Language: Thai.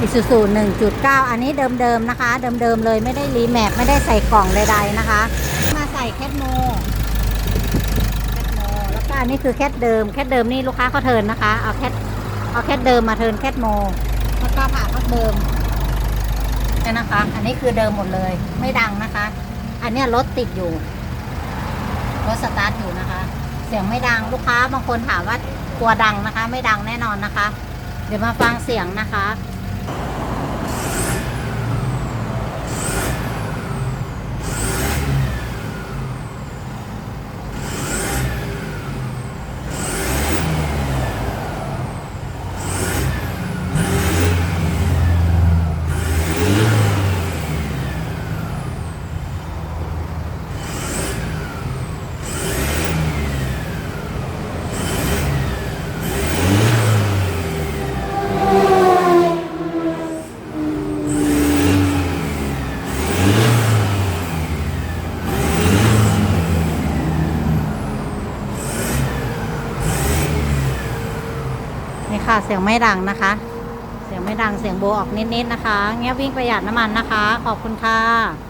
อิซูซู1.9 อันนี้เดิมๆนะคะ เดิมๆเลยไม่ได้รีแมปไม่ได้ใส่กล่องใดๆนะคะ มาใส่แคทโมแคทโมแล้วก็อันนี้คือแคทเดิมแคทเดิมนี่ลูกค้าเขาเทินนะคะ เอาแคทเอาแคทเดิมมาเทินแคทโมแล้วก็ผ่าพักเดิมเนี่ยนะคะ อันนี้คือเดิมหมดเลย ไม่ดังนะคะ อันนี้รถติดอยู่รถสตาร์ทอยู่นะคะ เสียงไม่ดังลูกค้าบางคนถามว่ากลัวดังนะคะ ไม่ดังแน่นอนนะคะ เดี๋ยวมาฟังเสียงนะคะ นี่ค่ะ เสียงไม่ดังนะคะ เสียงไม่ดังเสียงโบออกนิดๆนะคะ เงี้ยวิ่งประหยัดน้ำมันนะคะ ขอบคุณค่ะ